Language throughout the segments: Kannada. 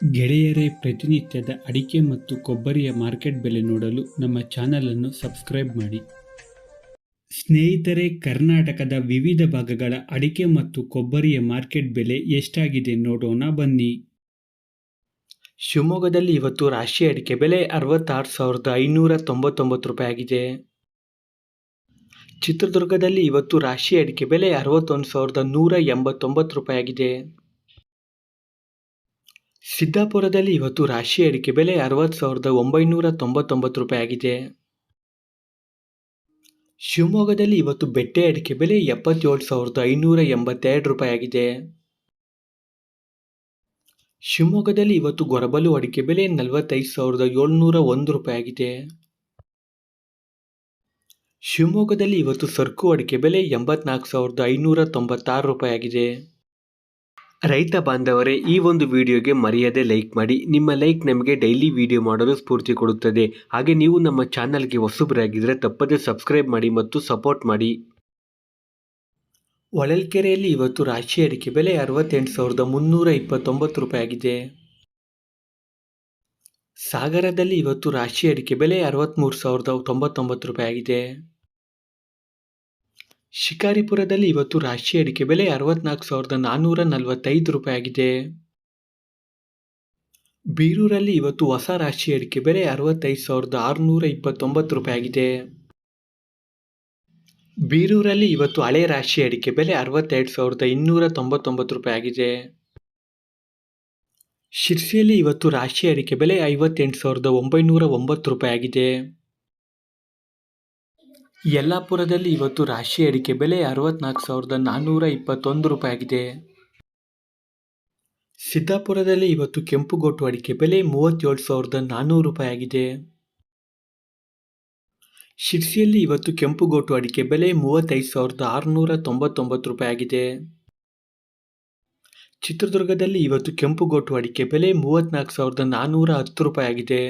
ಗೆಳೆಯರೇ, ಪ್ರತಿನಿತ್ಯದ ಅಡಿಕೆ ಮತ್ತು ಕೊಬ್ಬರಿಯ ಮಾರ್ಕೆಟ್ ಬೆಲೆ ನೋಡಲು ನಮ್ಮ ಚಾನಲನ್ನು ಸಬ್ಸ್ಕ್ರೈಬ್ ಮಾಡಿ. ಸ್ನೇಹಿತರೆ, ಕರ್ನಾಟಕದ ವಿವಿಧ ಭಾಗಗಳ ಅಡಿಕೆ ಮತ್ತು ಕೊಬ್ಬರಿಯ ಮಾರ್ಕೆಟ್ ಬೆಲೆ ಎಷ್ಟಾಗಿದೆ ನೋಡೋಣ ಬನ್ನಿ. ಶಿವಮೊಗ್ಗದಲ್ಲಿ ಇವತ್ತು ರಾಶಿ ಅಡಿಕೆ ಬೆಲೆ ಅರವತ್ತಾರು ಸಾವಿರದ ಐನೂರ ತೊಂಬತ್ತೊಂಬತ್ತು ರೂಪಾಯಿ ಆಗಿದೆ. ಚಿತ್ರದುರ್ಗದಲ್ಲಿ ಇವತ್ತು ರಾಶಿ ಅಡಿಕೆ ಬೆಲೆ ಅರವತ್ತೊಂದು ಸಾವಿರದ ನೂರ ಎಂಬತ್ತೊಂಬತ್ತು ರೂಪಾಯಿ ಆಗಿದೆ. ಸಿದ್ದಾಪುರದಲ್ಲಿ ಇವತ್ತು ರಾಶಿ ಅಡಿಕೆ ಬೆಲೆ ಅರವತ್ತು ಸಾವಿರದ ಒಂಬೈನೂರ ತೊಂಬತ್ತೊಂಬತ್ತು ರೂಪಾಯಿ ಆಗಿದೆ. ಶಿವಮೊಗ್ಗದಲ್ಲಿ ಇವತ್ತು ಬೆಟ್ಟೆ ಅಡಿಕೆ ಬೆಲೆ ಎಪ್ಪತ್ತೇಳು ಸಾವಿರದ ಐನೂರ ಎಂಬತ್ತೆರಡು ರೂಪಾಯಿ ಆಗಿದೆ. ಶಿವಮೊಗ್ಗದಲ್ಲಿ ಇವತ್ತು ಗೊರಬಲು ಅಡಿಕೆ ಬೆಲೆ ನಲವತ್ತೈದು ಸಾವಿರದ ಏಳ್ನೂರ ಒಂದು ರೂಪಾಯಿ ಆಗಿದೆ. ಶಿವಮೊಗ್ಗದಲ್ಲಿ ಇವತ್ತು ಸರ್ಕು ಅಡಿಕೆ ಬೆಲೆ ಎಂಬತ್ನಾಲ್ಕು ಸಾವಿರದ ಐನೂರ ತೊಂಬತ್ತಾರು ರೂಪಾಯಿ ಆಗಿದೆ. ರೈತ ಬಾಂಧವರೇ, ಈ ಒಂದು ವಿಡಿಯೋಗೆ ಮರೆಯದೆ ಲೈಕ್ ಮಾಡಿ. ನಿಮ್ಮ ಲೈಕ್ ನಮಗೆ ಡೈಲಿ ವಿಡಿಯೋ ಮಾಡಲು ಸ್ಫೂರ್ತಿ ಕೊಡುತ್ತದೆ. ಹಾಗೆ ನೀವು ನಮ್ಮ ಚಾನಲ್ಗೆ ಹೊಸಬರಾಗಿದ್ದರೆ ತಪ್ಪದೇ ಸಬ್ಸ್ಕ್ರೈಬ್ ಮಾಡಿ ಮತ್ತು ಸಪೋರ್ಟ್ ಮಾಡಿ. ಹೊಳಲ್ಕೆರೆಯಲ್ಲಿ ಇವತ್ತು ರಾಶಿ ಅಡಿಕೆ ಬೆಲೆ ಅರವತ್ತೆಂಟು ಸಾವಿರದ ಮುನ್ನೂರ ಇಪ್ಪತ್ತೊಂಬತ್ತು ರೂಪಾಯಿ ಆಗಿದೆ. ಸಾಗರದಲ್ಲಿ ಇವತ್ತು ರಾಶಿ ಅಡಿಕೆ ಬೆಲೆ ಅರವತ್ತ್ಮೂರು ಸಾವಿರದ ತೊಂಬತ್ತೊಂಬತ್ತು ರೂಪಾಯಿ ಆಗಿದೆ. ಶಿಕಾರಿಪುರದಲ್ಲಿ ಇವತ್ತು ರಾಶಿ ಅಡಿಕೆ ಬೆಲೆ ಅರವತ್ನಾಲ್ಕು ಸಾವಿರದ ನಾನ್ನೂರ ನಲವತ್ತೈದು ರೂಪಾಯಿ ಆಗಿದೆ ಬೀರೂರಲ್ಲಿ ಇವತ್ತು ಹೊಸ ರಾಶಿ ಅಡಿಕೆ ಬೆಲೆ ಅರವತ್ತೈದು ಸಾವಿರದ ಆರುನೂರ ಇಪ್ಪತ್ತೊಂಬತ್ತು ರೂಪಾಯಿ ಆಗಿದೆ ಬೀರೂರಲ್ಲಿ ಇವತ್ತು ಹಳೆ ರಾಶಿ ಅಡಿಕೆ ಬೆಲೆ ಅರವತ್ತೆರಡು ಸಾವಿರದ ಇನ್ನೂರ ತೊಂಬತ್ತೊಂಬತ್ತು ರೂಪಾಯಿ ಆಗಿದೆ ಶಿರ್ಸಿಯಲ್ಲಿ ಇವತ್ತು ರಾಶಿ ಅಡಿಕೆ ಬೆಲೆ ಐವತ್ತೆಂಟು ಸಾವಿರದ ಒಂಬೈನೂರ ಒಂಬತ್ತು ರೂಪಾಯಿ ಆಗಿದೆ ಯಲ್ಲಾಪುರದಲ್ಲಿ ಇವತ್ತು ರಾಶಿ ಅಡಿಕೆ ಬೆಲೆ ಅರವತ್ನಾಲ್ಕು ಸಾವಿರದ ನಾನ್ನೂರ ಇಪ್ಪತ್ತೊಂದು ರೂಪಾಯಿ ಆಗಿದೆ ಸಿದ್ದಾಪುರದಲ್ಲಿ ಇವತ್ತು ಕೆಂಪುಗೋಟು ಅಡಿಕೆ ಬೆಲೆ ಮೂವತ್ತೇಳು ಸಾವಿರದ ನಾನ್ನೂರು ರೂಪಾಯಿ ಆಗಿದೆ ಶಿರ್ಸಿಯಲ್ಲಿ ಇವತ್ತು ಕೆಂಪುಗೋಟು ಅಡಿಕೆ ಬೆಲೆ ಮೂವತ್ತೈದು ಸಾವಿರದ ಆರುನೂರ ತೊಂಬತ್ತೊಂಬತ್ತು ರೂಪಾಯಿ ಆಗಿದೆ ಚಿತ್ರದುರ್ಗದಲ್ಲಿ ಇವತ್ತು ಕೆಂಪುಗೋಟು ಅಡಿಕೆ ಬೆಲೆ ಮೂವತ್ನಾಲ್ಕು ಸಾವಿರದ ನಾನ್ನೂರ ಹತ್ತು ರೂಪಾಯಿ ಆಗಿದೆ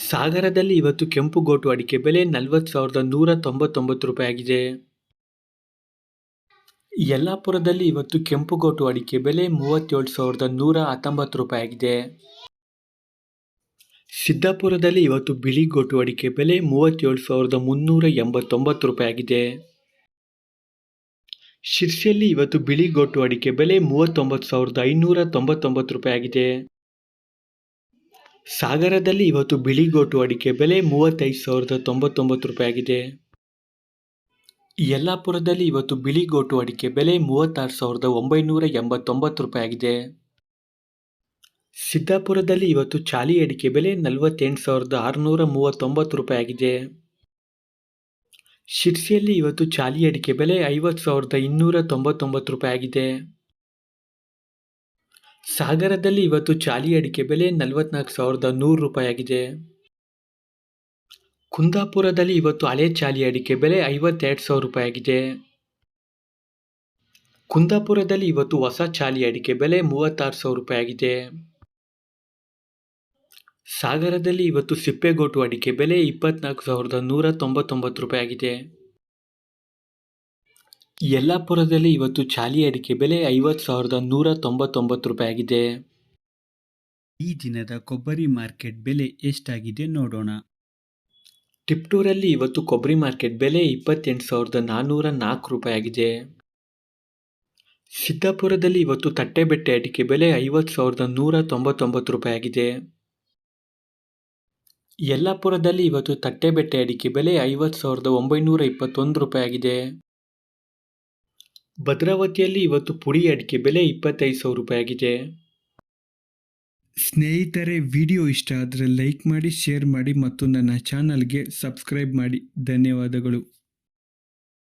ಸಾಗರದಲ್ಲಿ ಇವತ್ತು ಕೆಂಪುಗೋಟು ಅಡಿಕೆ ಬೆಲೆ ನಲವತ್ತು ಸಾವಿರದ ನೂರ ತೊಂಬತ್ತೊಂಬತ್ತು ರೂಪಾಯಿ ಆಗಿದೆ ಯಲ್ಲಾಪುರದಲ್ಲಿ ಇವತ್ತು ಕೆಂಪುಗೋಟು ಅಡಿಕೆ ಬೆಲೆ ಮೂವತ್ತೇಳು ಸಾವಿರದ ನೂರ ಹತ್ತೊಂಬತ್ತು ರೂಪಾಯಿ ಆಗಿದೆ ಸಿದ್ದಾಪುರದಲ್ಲಿ ಇವತ್ತು ಬಿಳಿ ಗೋಟು ಅಡಿಕೆ ಬೆಲೆ ಮೂವತ್ತೇಳು ಸಾವಿರದ ಮುನ್ನೂರ ಎಂಬತ್ತೊಂಬತ್ತು ರೂಪಾಯಿ ಆಗಿದೆ ಶಿರ್ಸಿಯಲ್ಲಿ ಇವತ್ತು ಬಿಳಿ ಗೋಟು ಅಡಿಕೆ ಬೆಲೆ ಮೂವತ್ತೊಂಬತ್ತು ಸಾವಿರದ ಐನೂರ ತೊಂಬತ್ತೊಂಬತ್ತು ರೂಪಾಯಿ ಆಗಿದೆ ಸಾಗರದಲ್ಲಿ ಇವತ್ತು ಬಿಳಿಗೋಟು ಅಡಿಕೆ ಬೆಲೆ ಮೂವತ್ತೈದು ಸಾವಿರದ ತೊಂಬತ್ತೊಂಬತ್ತು ರೂಪಾಯಿ ಆಗಿದೆ ಯಲ್ಲಾಪುರದಲ್ಲಿ ಇವತ್ತು ಬಿಳಿಗೋಟು ಅಡಿಕೆ ಬೆಲೆ ಮೂವತ್ತಾರು ಸಾವಿರದ ಒಂಬೈನೂರ ಎಂಬತ್ತೊಂಬತ್ತು ರೂಪಾಯಿ ಆಗಿದೆ ಸಿದ್ದಾಪುರದಲ್ಲಿ ಇವತ್ತು ಚಾಲಿ ಅಡಿಕೆ ಬೆಲೆ ನಲವತ್ತೆಂಟು ಸಾವಿರದ ಆರುನೂರ ಮೂವತ್ತೊಂಬತ್ತು ರೂಪಾಯಿ ಆಗಿದೆ ಶಿರ್ಸಿಯಲ್ಲಿ ಇವತ್ತು ಚಾಲಿ ಅಡಿಕೆ ಬೆಲೆ ಐವತ್ತು ಸಾವಿರದ ಇನ್ನೂರ ತೊಂಬತ್ತೊಂಬತ್ತು ರೂಪಾಯಿ ಆಗಿದೆ ಸಾಗರದಲ್ಲಿ ಇವತ್ತು ಚಾಲಿ ಅಡಿಕೆ ಬೆಲೆ ನಲವತ್ನಾಲ್ಕು ಸಾವಿರದ ನೂರು ರೂಪಾಯಿಯಾಗಿದೆ. ಕುಂದಾಪುರದಲ್ಲಿ ಇವತ್ತು ಹಳೆ ಚಾಲಿ ಅಡಿಕೆ ಬೆಲೆ ಐವತ್ತೆರಡು ಸಾವಿರ ರೂಪಾಯಿಯಾಗಿದೆ. ಕುಂದಾಪುರದಲ್ಲಿ ಇವತ್ತು ಹೊಸ ಚಾಲಿ ಅಡಿಕೆ ಬೆಲೆ ಮೂವತ್ತಾರು ಸಾವಿರ ರೂಪಾಯಿಯಾಗಿದೆ. ಸಾಗರದಲ್ಲಿ ಇವತ್ತು ಸಿಪ್ಪೆಗೋಟು ಅಡಿಕೆ ಬೆಲೆ ಇಪ್ಪತ್ನಾಲ್ಕು ಸಾವಿರದ ನೂರ ತೊಂಬತ್ತೊಂಬತ್ತು ರೂಪಾಯಿ ಆಗಿದೆ ಯಲ್ಲಾಪುರದಲ್ಲಿ ಇವತ್ತು ಚಾಲಿ ಅಡಿಕೆ ಬೆಲೆ ಐವತ್ತು ಸಾವಿರದ ನೂರ ತೊಂಬತ್ತೊಂಬತ್ತು ರೂಪಾಯಿ ಆಗಿದೆ. ಈ ದಿನದ ಕೊಬ್ಬರಿ ಮಾರ್ಕೆಟ್ ಬೆಲೆ ಎಷ್ಟಾಗಿದೆ ನೋಡೋಣ. ಟಿಪ್ಟೂರಲ್ಲಿ ಇವತ್ತು ಕೊಬ್ಬರಿ ಮಾರ್ಕೆಟ್ ಬೆಲೆ ಇಪ್ಪತ್ತೆಂಟು ಸಾವಿರದ ನಾನ್ನೂರ ನಾಲ್ಕು ರೂಪಾಯಿ ಆಗಿದೆ. ಸಿದ್ದಾಪುರದಲ್ಲಿ ಇವತ್ತು ತಟ್ಟೆಬೆಟ್ಟೆ ಅಡಿಕೆ ಬೆಲೆ ಐವತ್ತು ಸಾವಿರದ ನೂರ ತೊಂಬತ್ತೊಂಬತ್ತು ರೂಪಾಯಿ ಆಗಿದೆ. ಯಲ್ಲಾಪುರದಲ್ಲಿ ಇವತ್ತು ತಟ್ಟೆಬೆಟ್ಟೆ ಅಡಿಕೆ ಬೆಲೆ ಐವತ್ತು ಸಾವಿರದ ಒಂಬೈನೂರ ಇಪ್ಪತ್ತೊಂದು ರೂಪಾಯಿ ಆಗಿದೆ. ಭದ್ರಾವತಿಯಲ್ಲಿ ಇವತ್ತು ಪುಡಿ ಅಡಿಕೆ ಬೆಲೆ ಇಪ್ಪತ್ತೈದು ಸಾವಿರ ರೂಪಾಯಿಯಾಗಿದೆ ಸ್ನೇಹಿತರೆ, ವಿಡಿಯೋ ಇಷ್ಟ ಆದರೆ ಲೈಕ್ ಮಾಡಿ, ಶೇರ್ ಮಾಡಿ ಮತ್ತು ನನ್ನ ಚಾನಲ್ಗೆ ಸಬ್ಸ್ಕ್ರೈಬ್ ಮಾಡಿ. ಧನ್ಯವಾದಗಳು.